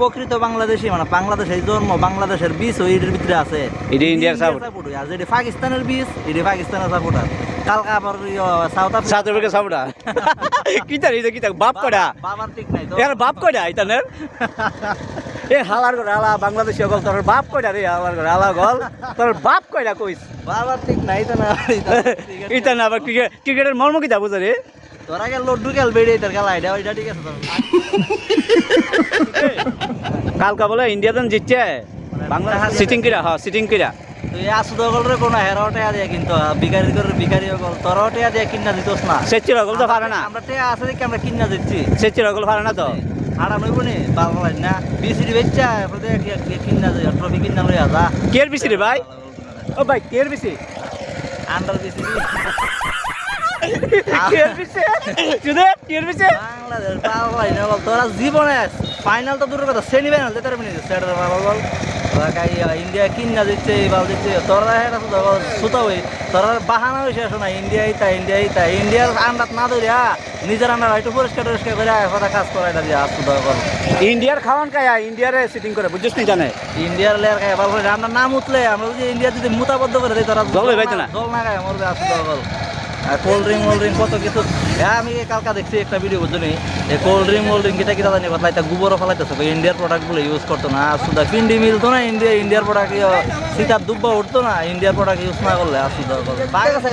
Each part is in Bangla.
প্রকৃত বাংলাদেশি মানে বাংলাদেশের জন্ম বাংলাদেশের বীজ ওই এটার ভিতরে আছে। এটা ইন্ডিয়ার সাপোর্ট আর যেটা পাকিস্তানের বীজ এটা পাকিস্তানের সাপোর্টার কালকা আবার South Africa South Africa supporter কিতা রে কিতা বাপ বাবার ঠিক নাই তো। এর বাপ কয়টা ইতানের? এ হালার ঘরে হালা বাংলাদেশি গল তোর বাপ কয়টা রে হালার ঘরে হালা গল তোর বাপ কয়টা কইস? বাবার ঠিক নাই তো না। ইতা না আবার ক্রিকেট ক্রিকেটের মর্ম কিতা বুঝে রে? তোরা গেল লড্ডু খেল বেড়ে তার খেলা এটা ওইটা ঠিক আছে তোর কালকা বলে ইন্ডিয়াতে জিতছে। বাংলা সিটিং কিরা হ্যাঁ সিটিং কিরা তো এই আসুদ গলরে কোনো হেরাও টেয়া দিয়ে কিন্তু বিকারি করে বিকারি গল তোরাও টেয়া দিয়ে কিনা দিতোস না। গল তো পারে না। আমরা টেয়া আছে দেখি আমরা কিনা দিচ্ছি। সেচির গল পারে না তো। নইব নি বাল না। বিসিডি বেচা এরপরে কিনা যায় ট্রফি কিনা লই আসা কের বেশি ভাই? ও ভাই কের বেশি আন্ডার বিসিডি। তোরা জীবনে ফাইনাল তো দূরের কথা সেমি ফাইনাল যেতে পারবি না সেটার বাবা বল তোরা কাই ইন্ডিয়া কিনা দিচ্ছে এই বাল দিচ্ছে তোরা এটা তো সুতা হই তোরা বাহানা হয়েছে শোনা ইন্ডিয়া ইতা ইন্ডিয়া ইতা ইন্ডিয়ার না ধরিয়া নিজের আন্ডার একটু পরিষ্কার টরিষ্কার করে কথা কাজ করা এটা দিয়া সুতা বল ইন্ডিয়ার খাওয়ান খায় ইন্ডিয়ারে সিটিং করে বুঝছিস নি জানে ইন্ডিয়ার লেয়ার খাই বল করে আমরা নাম উঠলে আমরা যদি ইন্ডিয়া যদি মুতাবদ্ধ করে দিই তোরা জল না। জল না খায় মরবে বল কোল্ড ড্রিঙ্ক মোল্ড ড্রিঙ্ক কত কিছু। হ্যাঁ আমি কালকা দেখছি একটা ভিডিও কোল্ড ড্রিঙ্ক মোল্ড ড্রিঙ্ক কিটা কিটা জানি কথা এটা গোবরও ফেলাইতেছে ইন্ডিয়ার প্রোডাক্টগুলো ইউজ করতো না। আসুদা পিন্ডি মিলতো না ইন্ডিয়া ইন্ডিয়ার প্রোডাক্ট সীতার দুব্বা উঠতো না ইন্ডিয়ার প্রোডাক্ট ইউজ না করলে আসুদা পাই গেছে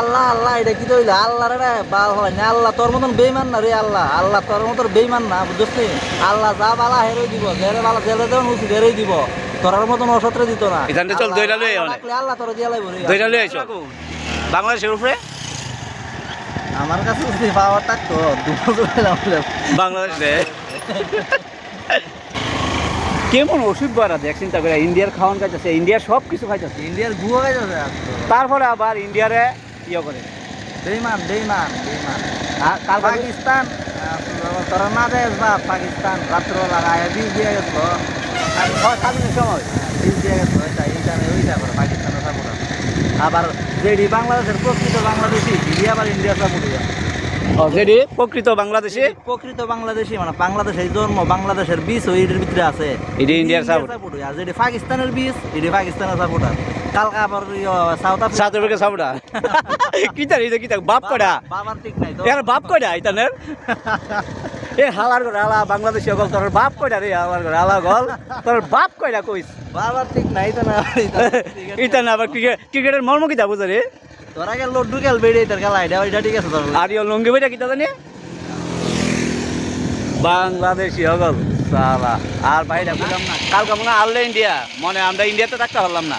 আল্লাহ আল্লাহ এটা কি তৈলে? আল্লাহ রে বাল হয় না আল্লাহ তোর মতন বেইমান না রে আল্লাহ। আল্লাহ তোর মতন বেইমান না বুঝছিস আল্লাহ যা বালা হেরোই দিব জেলে বালা জেলে দেওয়া উচিত হেরোই দিব। তোর মতন অসত্রে দিত না। এখানটা চল, দইটা লই আয় অনেক। রাখলে আল্লাহ তোর দিয়া বাংলাদেশের উপরে? আমার কাছে যদি পাওয়ার থাকতো বাংলাদেশে কেমন ওষুধ বাড়া দেখ চিন্তা করে ইন্ডিয়ার খাওয়ান খাইতেছে ইন্ডিয়ার সব কিছু খাইতেছে। ইন্ডিয়ার গুয়া গাইছে তারপরে আবার ইন্ডিয়ারে ইয়ে করে। বেইমান বেইমান বেইমান। আর পাকিস্তান তোরা না দেশ বা পাকিস্তান রাত্র লাগায় বীজ দিয়ে গেছিল। হয় স্বাধীনের সময়? বীজ দিয়ে গেছিল ওইটা এইটা ওইটা করে পাকিস্তানের সাপোর্ট আবার যেডি বাংলাদেশের প্রকৃত বাংলাদেশি দিদি আবার ইন্ডিয়া সাপোর্ট যেটি প্রকৃত বাংলাদেশে? প্রকৃত বাংলাদেশি মানে বাংলাদেশের জন্ম বাংলাদেশের বীজ ওই এটার ভিতরে আছে। এটি ইন্ডিয়ার। সাপোর্ট আর যেটি পাকিস্তানের বীজ এটি পাকিস্তানের সাপোর্টার কালকা আবার South Africa South Africa supporter কিতা রে কিতা বাপ কয়টা বাবার ঠিক নাই বাপ কয়টা ইতানের? এ হালার ঘরে হালা বাংলাদেশি গল তোর বাপ কয়টা রে হালার ঘরে? হালা গল তোর বাপ কয়টা কইস? বাবার ঠিক নাই তো না ইতা না আবার ক্রিকেট ক্রিকেটের মর্ম কিতা বুঝে রে? তোরা গেল লড্ডু খেল বেড়ে তার খেলা এটা ওইটা ঠিক আছে তোর। আর ইয়ে লঙ্গি বইটা কিতা জানি? বাংলাদেশি হগল সালা। আর বাইরে বুঝলাম না। কালকে মনে আনলে ইন্ডিয়া মনে আমরা ইন্ডিয়াতে থাকতে পারলাম না।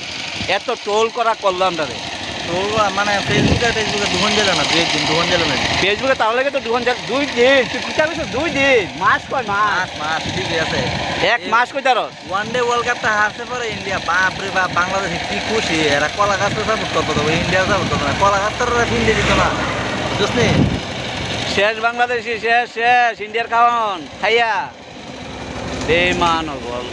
এত টোল করা করলাম তাদের। তো মানে ফেসবুকে টেসবুকে দুহন জেলে না একদিন জেলে না। ফেসবুকে তাহলে তো দু দুই দিন তুই কইছিস দুই দিন মাস কয় মাস? মাস ঠিক আছে। এক মাস কই তার ওয়ান ডে ওয়ার্ল্ড কাপটা হারতে পারে ইন্ডিয়া বাপ রে বাপ বাংলাদেশে কি খুশি? এরা কলা গাছ তো সাপোর্ট করতো তবে ইন্ডিয়া সাপোর্ট করতো না। কলা গাছ তো ফিন্ডে দিত না। বুঝলি? শেষ বাংলাদেশি শেষ শেষ ইন্ডিয়ার খাওয়ান খাইয়া। বেমান বল।